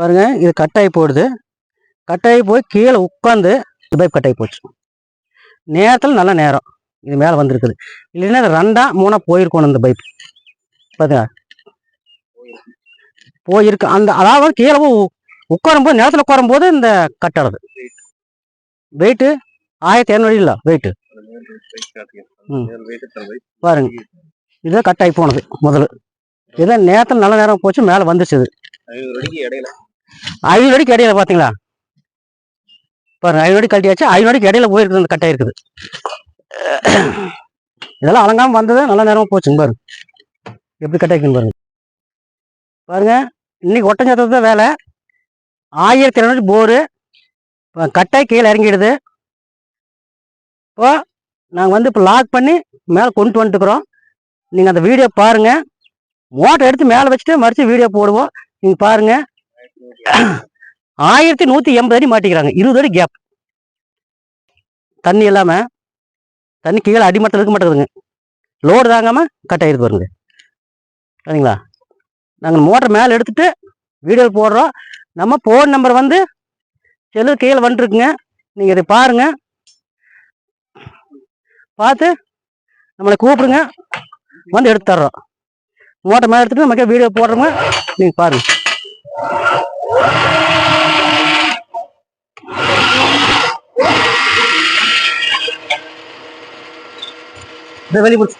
பாருங்க இது கட்டாயி போடுது கட்டாயி போய் கீழே உட்காந்து பைப் கட்டாயி போச்சு. நேரத்தில் நல்ல நேரம். இது மேலே வந்திருக்குது. இல்லைன்னா ரெண்டாக மூணாக போயிருக்கணும் இந்த பைப் பாத்தீங்களா? போயிருக்கு. அந்த அதாவது கீழே உ- உட்காரும்போது நேரத்தில் உட்காரும்போது இந்த கட்டுறது வெயிட்டு ஆயிரத்தி இரநூறு இல்லை வெயிட்டு ம். பாருங்க. இதுதான் கட் ஆகி போனது முதல்ல. இதான் நேரத்தில் நல்ல நேரம் போச்சு மேலே வந்துச்சு இது. ஐநூறு அடிக்கு இடையில பாத்தீங்களா? பாருங்க ஐநூறு அடி கட்டியாச்சு ஐநூறு அடிக்கு இடையில போயிருக்குது அந்த கட்டாய் இருக்குது. இதெல்லாம் அலங்காம வந்தது நல்ல நேரமா போச்சுங்க பாருங்க. எப்படி கட்டாயிருக்குன்னு பாருங்க. பாருங்க இன்னைக்கு ஒட்டஞ்சத்தது தான் வேலை. ஆயிரத்தி இரநூறு போரு. இப்போ கட்டாய் கீழே இறங்கிடுது. இப்போ நாங்கள் வந்து இப்போ லாக் பண்ணி மேலே கொண்டு வந்துட்டுக்கிறோம் நீங்கள் அந்த வீடியோ பாருங்க. மோட்டர் எடுத்து மேலே வச்சுட்டு மறுத்து வீடியோ போடுவோம். நீங்கள் பாருங்க. ஆயிரத்தி நூத்தி எண்பது அடி மாட்டிக்கிறாங்க. இருபது அடி கேப் தண்ணி இல்லாம தண்ணி கீழே அடிமட்டம் இருக்க மாட்டேங்குதுங்க. லோடு தாங்காம கட் ஆயிருக்கு பாருங்க. சரிங்களா? நாங்கள் மோட்டர் மேலே எடுத்துட்டு வீடியோ போடுறோம். நம்ம ஃபோன் நம்பர் வந்து செல்லு கீழே வந்துருக்குங்க. நீங்கள் இதை பாருங்க. பார்த்து நம்மளை கூப்பிடுங்க. வந்து எடுத்து தர்றோம். மோட்டர் மேலே எடுத்துட்டு நமக்கு வீடியோ போடுறோங்க. நீங்கள் பாருங்கள் இதை வெளியே பிடிச்சி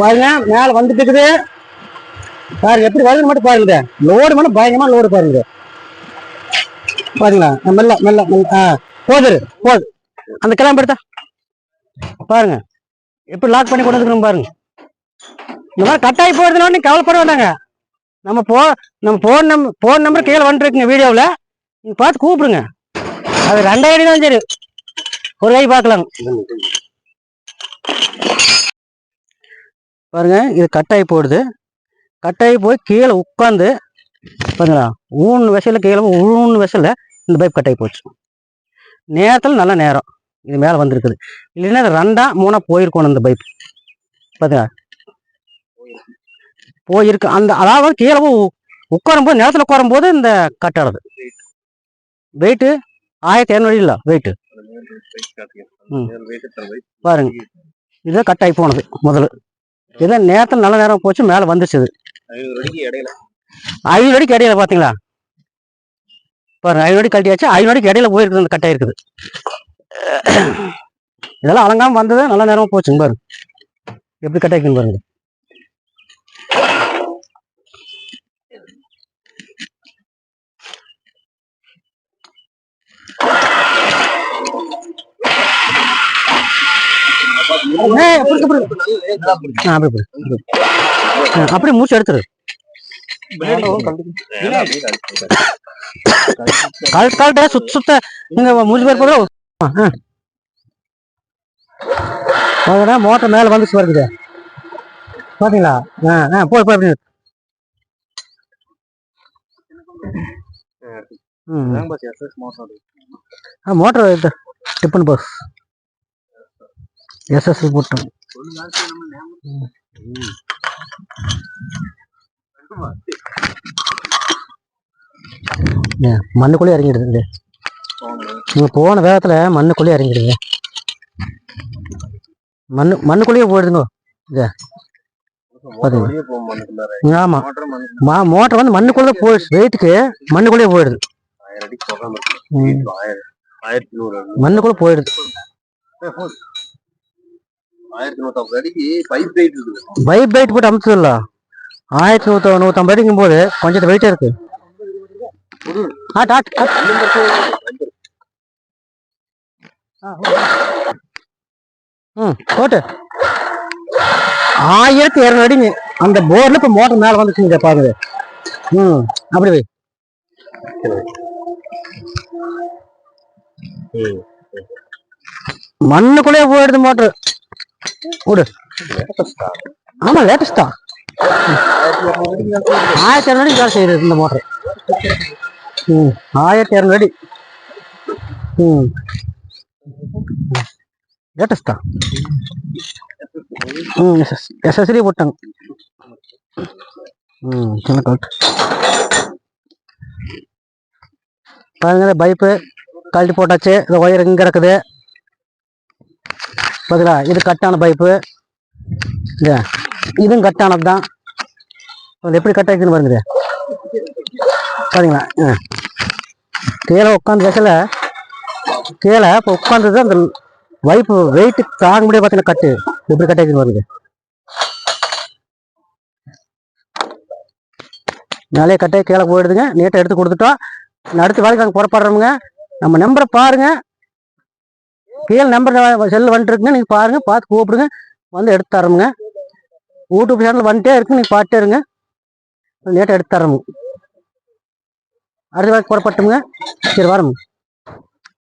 பாருங்க மேல வந்துட்டு இருக்குது. பாருங்க எப்படி வருதுன்னு மட்டும் பாருங்க. லோடு மட்டும் பயங்கரமா லோடு பாருங்க. பாருங்களா மெல்ல மெல்ல மெல்ல ஆ போதுரு போது. அந்த கிளம்ப எடுத்தா. பாருங்க எப்படி லாக் பண்ணி கொண்டு வந்துருக்கோம் பாருங்க. இந்த மாதிரி கட்டாயி போறதுனால நீங்க கவலைப்பட வேண்டாங்க. நம்ம போ நம்ம ஃபோன் நம்பர் ஃபோன் நம்பர் கீழே வந்துருக்குங்க வீடியோவில். நீங்கள் பார்த்து கூப்பிடுங்க. அது ரெண்டாயிரம் தான் சரி. ஒரு கை பார்க்கலாம். பாருங்க இது கட்டாயி போடுது கட்டாயி போய் கீழே உட்காந்து பாருங்களா ஊன் விசையில கீழே ஊன் விசையில இந்த பைப் கட்டாயி போச்சு. நேரத்தில் நல்ல நேரம். இது மேலே வந்திருக்குது. இல்லைன்னா இது ரெண்டா போயிருக்கணும் இந்த பைப் பார்த்தீங்களா போயிருக்கு. அந்த அதாவது கீழே உட்காரும்போது நிலத்தில் உட்காரும்போது இந்த கட்டுறது வெயிட்டு ஆயிரத்தி இரநூறு இல்லை வெயிட்டு பாருங்க. இதுதான் கட் ஆகி போனது முதல்ல இதான் நேரத்தில் நல்ல நேரம் போச்சு மேலே வந்துச்சு இது. ஐநூறு அடிக்கு இடையில பார்த்தீங்களா பாருங்க ஐநூறு அடி கட்டியாச்சு ஐநூறு அடிக்கு இடையில போயிருக்குது அந்த கட்டாய் இருக்குது இதெல்லாம் அலங்காமல் வந்தது நல்ல நேரமாக போச்சுங்க பாருங்க. எப்படி கட்டாய்க்குன்னு பாருங்க ஏய், அப்படி அப்படி ஆ, அப்படி அப்படி ஆ, அப்படியே மூச்சு எடுத்துரு. கால் கால்ட்ட சுத்த சுத்த. இங்க மூஞ்சி பேர் போதும் மோட்டர் மேல வந்துச்சு வருது பாத்தீங்களா? ஆ ஆ போய் போய் அப்படி ம் ஆ மோட்டர் டிப்பன் பஸ் எஸ்எஸ் போட்டோம். மண்ணுக்குள்ளே இறங்கிடுது. இது. நீங்க போன வேகத்துல மண்ணுக்குள்ளே இறங்கிடுங்க மண்ணு மண்ணுக்குள்ளேயே போயிடுதுங்க. ஆமா. மா மோட்டர் வந்து மண்ணுக்குள்ள போயிடுச்சு வெயிட்டுக்கு மண்ணுக்குள்ளேயே போயிடுது. மண்ணுக்குள்ள போயிடுது. ஆயிரத்தி நூத்தம்பது அடிக்கு பைப் வெயிட் இருக்குது. பைப் பைட் போட்டு அமுச்சதில்ல ஆயிரத்தி நூத்த நூத்தம்பது அடிக்கும் போது கொஞ்சம் வெயிட்டா இருக்கு. ம் போட்டு. ஆயிரத்தி இரநூறு அடிங்க அந்த போர்ல இப்ப மோட்டர் மேல வந்துச்சுங்க பாருங்க. ம் அப்படி வை. மண்ணுக்குள்ளே போயிடுது மோட்டர் விடு ஆமா லேட்டஸ்டா ஆயிரத்தி இரநூறு வேலை செய்யுது இந்த மோட்டர் ம் ஆயிரத்தி இரநூறு அடி. ம். லேட்டஸ்டா ம் எஸ் எஸ்எஸ்லேயே போட்டாங்க. ம் சின்ன கவுட் பாருங்க பைப்பு கழட்டி போட்டாச்சு. இந்த ஒயர் இங்கே இருக்குது பார்த்தீங்களா இது கட்டான பைப்பு இந்த இதுவும் கட்டானது தான். எப்படி கட் ஆகிக்குன்னு பாருங்க பாருங்களா ஆ. கீழே உட்காந்து வைக்கல. கீழே இப்போ உட்காந்தது அந்த வைப்பு வெயிட்டு தாங்க முடியாது பார்த்தீங்கன்னா கட்டு எப்படி கட் ஆகிக்குன்னு பாருங்க மேலே கட்டே கீழே போயிடுதுங்க. நீட்டாக எடுத்து கொடுத்துட்டோம். இன்னும் அடுத்த வேலைக்கு நாங்கள் புறப்படுறோமுங்க நம்ம நம்பரை பாருங்க. கீழே நம்பர் செல் வந்துட்டுருக்குங்க நீங்கள் பாருங்கள் பார்த்து கூப்பிடுங்க. வந்து எடுத்து தரோமுங்க. யூடியூப் சேனல் வந்துட்டே இருக்கு. நீங்கள் பார்த்துட்டே இருங்க. லேட்டாக எடுத்து தரோமுங்க. அடுத்த வாரம் புறப்பட்டுங்க சரி வரோம்